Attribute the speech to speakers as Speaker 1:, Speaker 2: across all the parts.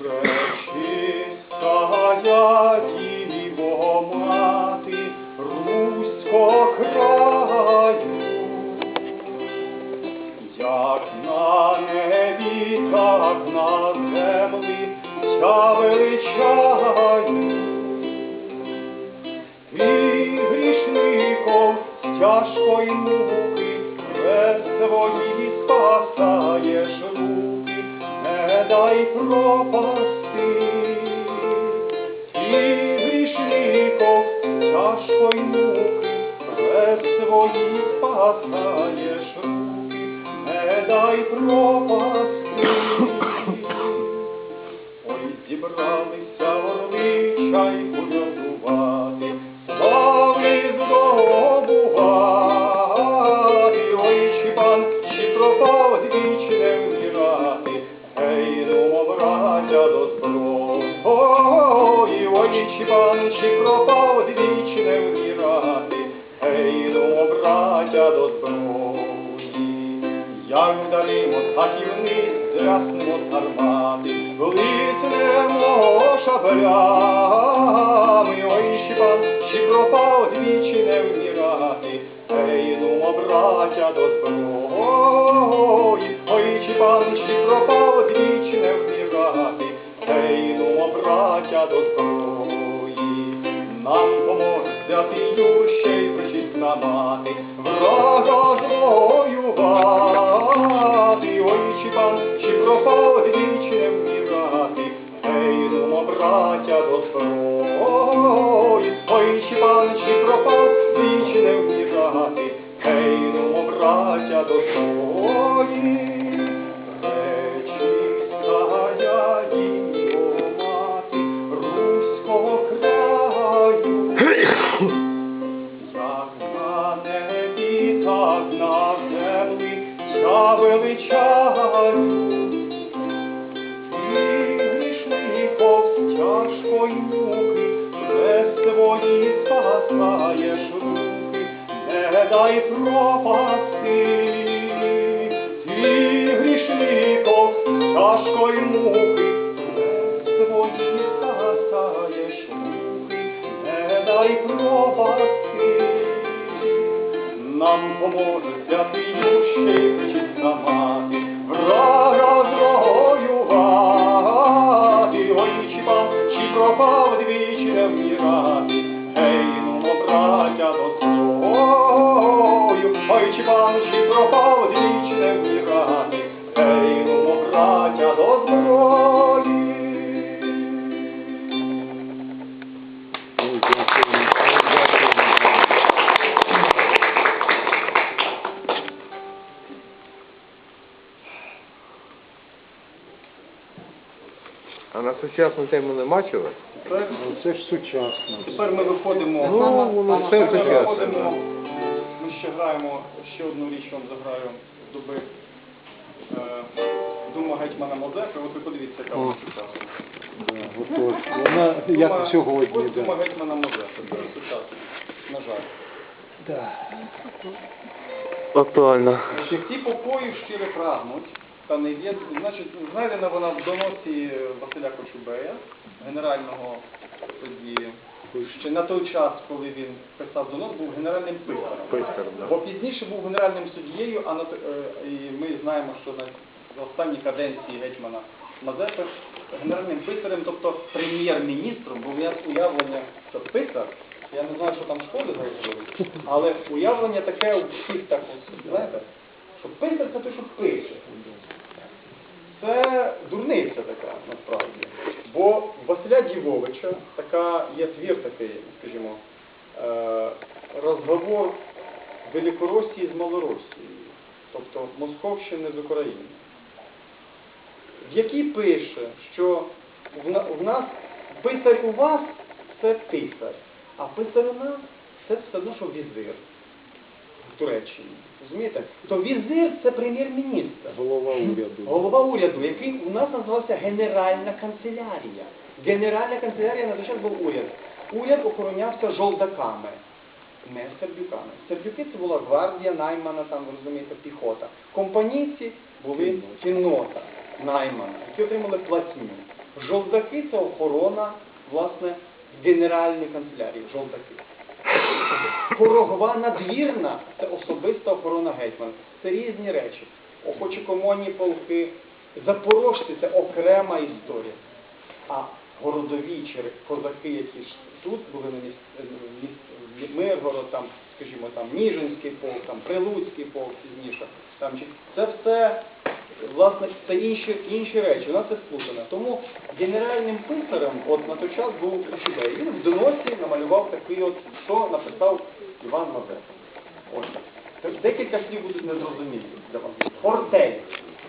Speaker 1: пречистая Діво мати Русько краю, як на небі, так на землі я і грішником тяжко йому. Пропасти. І грішников тяжкої муки, без свої спасаєш руки, не дай пропасти. Вниз, зряснемо з гармати, Блиснемо шаблями, ой, чи пан, чи пропав двічі не вмирати, Ей, ну, браття до зброї, ой, чи пан, чи пропав двічі не вмирати, Ей, ну, браття до зброї. Нам поможе взяти ще й причисна мати, врага дай пропасти. Ти грішников тяжкої муки, без свої спасаєш не дай пропасти. Нам поможе святий й причисна мати, врага зроювати. Ой, чи пан, чи пропав двічі не вмирати, чи пропав двічі не вмирати, Ей, ну, браття до зброї.
Speaker 2: А на сучасну тему нема чого?
Speaker 1: Тепер,
Speaker 2: Ну це ж сучасно.
Speaker 1: тепер ми виходимо.
Speaker 2: Ну, воно все
Speaker 1: Тепер ми
Speaker 2: сучасне.
Speaker 1: виходимо. Ще граємо, ще одну річ вам заграю з доби е, Дума Гетьмана Мазепи. От ви подивіться, яка вона сучасна.
Speaker 2: Вона як
Speaker 1: Дума-
Speaker 2: сьогодні,
Speaker 1: Ось Дума. Гетьмана Мазепи, це сучасна. На жаль.
Speaker 3: Актуально.
Speaker 1: Значить, ті покої щиро прагнуть, та не є, значить, знайдена вона в доносі Василя Кочубея, генерального тоді, ще на той час, коли він писав донос, був генеральним писарем.
Speaker 2: Писар, да.
Speaker 1: Бо пізніше був генеральним суддєю, а на, т- е, і ми знаємо, що на за останні каденції гетьмана Мазепи генеральним писарем, тобто прем'єр-міністром, був я- уявлення, що писар, я не знаю, що там школи зробили, але уявлення таке у всіх так, ось, знаєте, що писар це той, що пише. Це дурниця така, насправді. Бо Василя Дівовича така є твір такий, скажімо, е, розговор Великоросії з Малоросією, тобто Московщини з України, в якій пише, що в нас писар у вас це писар, а писар у нас це все одно, що візир Туреччині. Розумієте? То візир це прем'єр-міністр.
Speaker 2: Голова уряду.
Speaker 1: Голова уряду, який у нас називався Генеральна канцелярія. Генеральна канцелярія на той час був уряд. Уряд охоронявся жолдаками, не сердюками. Сердюки це була гвардія, наймана, там, ви розумієте, піхота. Компанійці були кіннота, наймана, які отримали платню. Жолдаки це охорона, власне, Генеральної канцелярії, жолдаки. Порогова надвірна це особиста охорона гетьмана. Це різні речі. Охочі комонні полки, запорожці це окрема історія. А городові козаки, які ж тут були на міс... міс... Миргород, там, скажімо, там Ніжинський полк, там Прилуцький полк пізніше. Там, чи... Це все, власне, це інші, інші речі, нас це сплутано. Тому генеральним писарем от на той час був Кочубей. Він в доносі намалював такий от, що написав Іван Мазепа. Ось. Декілька слів будуть незрозумілі для вас. Фортель.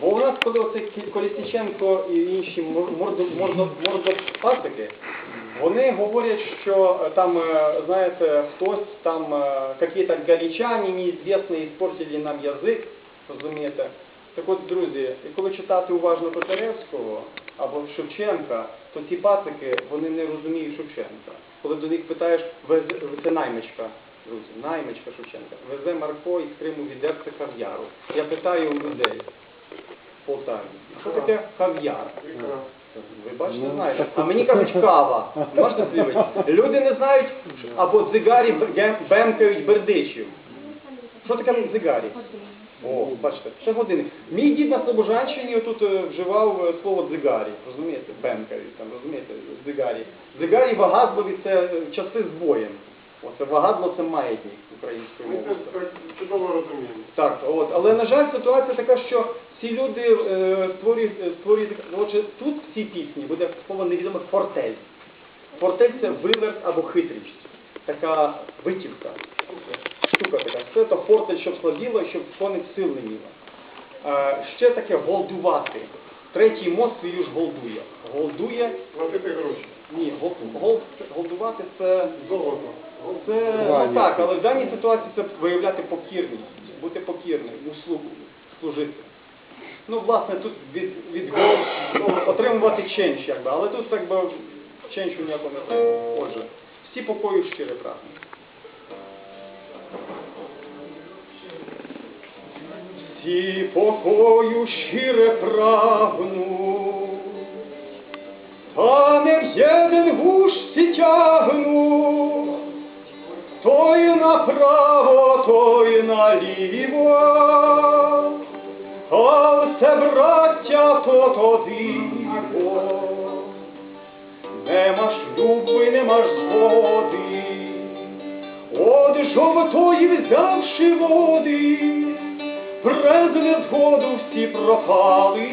Speaker 1: Бо у нас, коли оце Колісніченко і інші мор- мордо, мордо, мордопасики, вони говорять, що е, там, е, знаєте, хтось там, е, какие-то галічані неізвісні іспортили нам язик, розумієте? Так от, друзі, і коли читати уважно Котляревського або Шевченка, то ці пацики, вони не розуміють Шевченка. Коли до них питаєш, «Вез- це наймичка, друзі, наймичка Шевченка, везе Марко із Криму відерце кав'яру. Я питаю у людей в Полтаві, що таке кав'яр? Ви бачите,
Speaker 2: Ну,
Speaker 1: знаєте. А мені кажуть кава. Можете з'явити? Люди не знають, або дзигарі бемкають бердичів. Що таке дзигарі? О, бачите, це години. Мій дід на Слобожанщині тут е, вживав е, слово дзигарі, розумієте? Бемкають, там, розумієте, дзигарі. Дзигарі вагазлові це е, часи з боєм. Оце вагазло це маятник українською
Speaker 3: Ми
Speaker 1: мовою.
Speaker 3: це чудово розуміємо.
Speaker 1: Так, от, але на жаль, ситуація така, що ці люди е, створюють, е, створюють, отже, тут в цій пісні буде слово невідоме фортель. Фортель це виверт або хитрість, така витівка, штука така. Це то фортель, щоб слабіло, щоб конець сил не міло. Е, ще таке голдувати. Третій мост свою ж голдує. Голдує,
Speaker 3: Платити гроші.
Speaker 1: ні, гол, гол, голдувати це
Speaker 3: Золото.
Speaker 1: це ну, так, але в даній ситуації це виявляти покірність, бути покірним, услугу, служити. Ну, власне, тут від, від гол, ну, отримувати ченч, якби, але тут так би ченчу ніякого не треба. Отже, всі покою щире прагнуть. Всі покою щире прагну, та не в єдин гушці тягну, той направо, той наліво, а все браття то то диво. Нема шлюби, нема ж згоди, от жовтої взявши води, През незгоду всі пропали,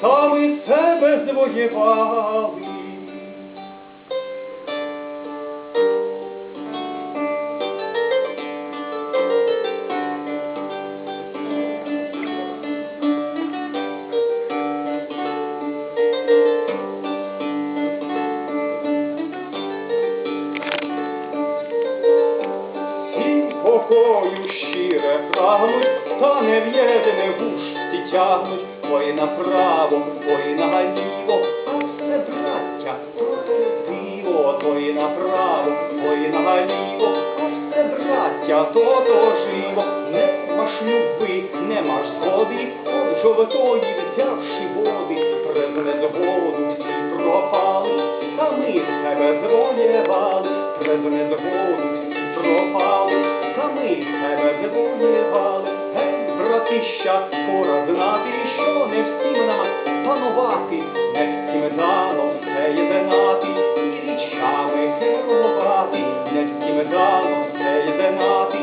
Speaker 1: саме себе звоєвали. Всі щире прагнуть, та не в єдине гушці тягнуть, ой направо, ой наліво, а все браття, проти диво, той направо, ой наліво, а все браття, то то живо, нема шлюби, нема ж згоди, от жовтої взявши води, през незгоду всі пропали, самі себе звоєвали, през незгоду всі пропали, самі тебе звоєвали. Гей, братища, пора знати, що не всім нам панувати, не всім дано все єдинати, і річами керувати, не всім дано все єднати,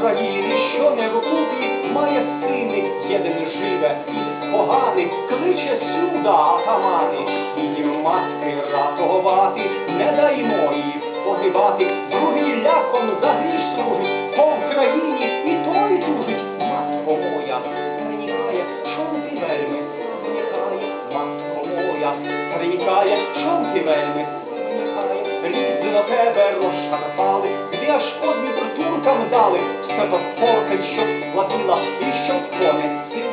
Speaker 1: Україні, що не в купі має сини, єдин живе і поганий, кличе сюда атамани, і їм маски ратувати, не даймо їх погибати, другий ляхом за гріш служить, по Україні і той тужить, матко моя, проникає, чом ти вельми, проникає, матко моя, проникає, чом ти вельми, проникає, різно тебе розшарпали, де аж одні туркам дали, все то форкань, щоб слабіла, і щоб кони сил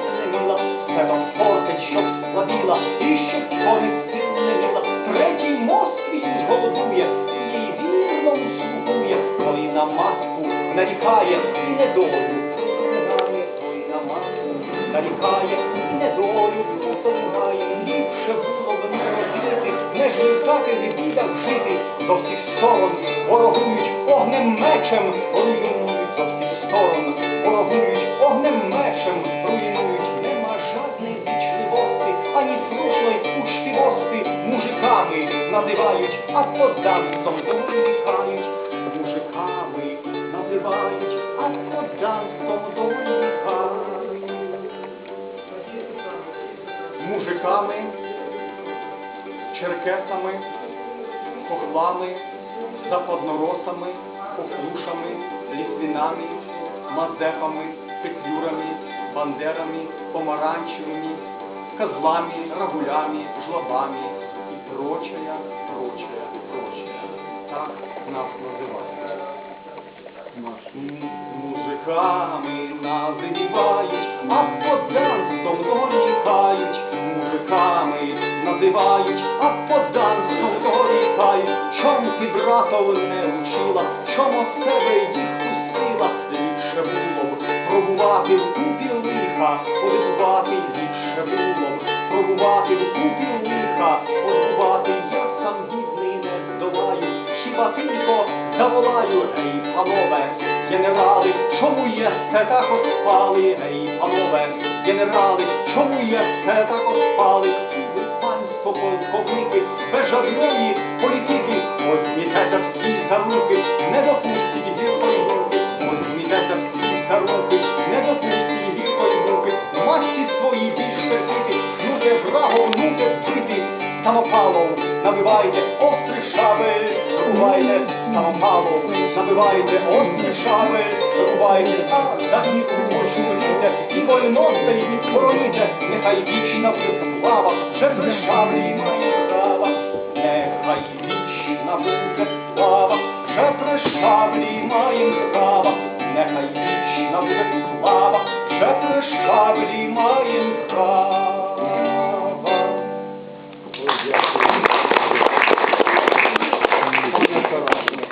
Speaker 1: не то форкань, щоб слабіла, і щоб коник сил не міла. Третій Москві ж голодує, їй вірно услугує, той на маску нарікає і недолю. Той на маску нарікає і недолю, допомагає. Ліпше було б не родити, не ждати від біля жити. До всіх сторон ворогують огнем мечем, руйнують до всіх сторон, ворогують огнем мечем, руйнують. Нема жадної вічливості, ані слушної учтивості. Мужиками називають, а подданством дорікають. Мужиками називають, а подданством дорікають. Мужиками, черкесами, хохлами, западноросами, коклюшами, лісвінами, мазепами, петлюрами, бандерами, помаранчевыми, козлами, рагулями, жлобами и прочее, прочее, прочее. Так нас называют. М- Мужиками називають, а поданством дорікають. Мужиками називають, а поданством дорікають. Чому ти братов не учила, чому себе їх пустила? Ліпше було б пробувати в купі лиха, подбувати ліпше було б пробувати в купі лиха, подбувати я сам бідний не здолаю, хіба тільки заволаю, гей, панове, генерали, чому є це так оспали, гей, панове, генерали, чому є це так оспали, і панство полковники, без жодної політики, возьмітеся всі за не допустіть гіркої муки, возьмітеся всі за не допустіть гіркої муки, масті свої більш терпіти, нуте врагом, нуте вбити, самопалом набивайте острий шабель, рубайте. Самопалом, набивайте острий шабель, рубайте, а за віку почуєте, і вольностей бороните, нехай вічна буде слава, при шаблі має права, нехай вічна muke slava, še preškavljima jim zdrava, nehaj višna bude slava, še preškavljima
Speaker 2: jim zdrava.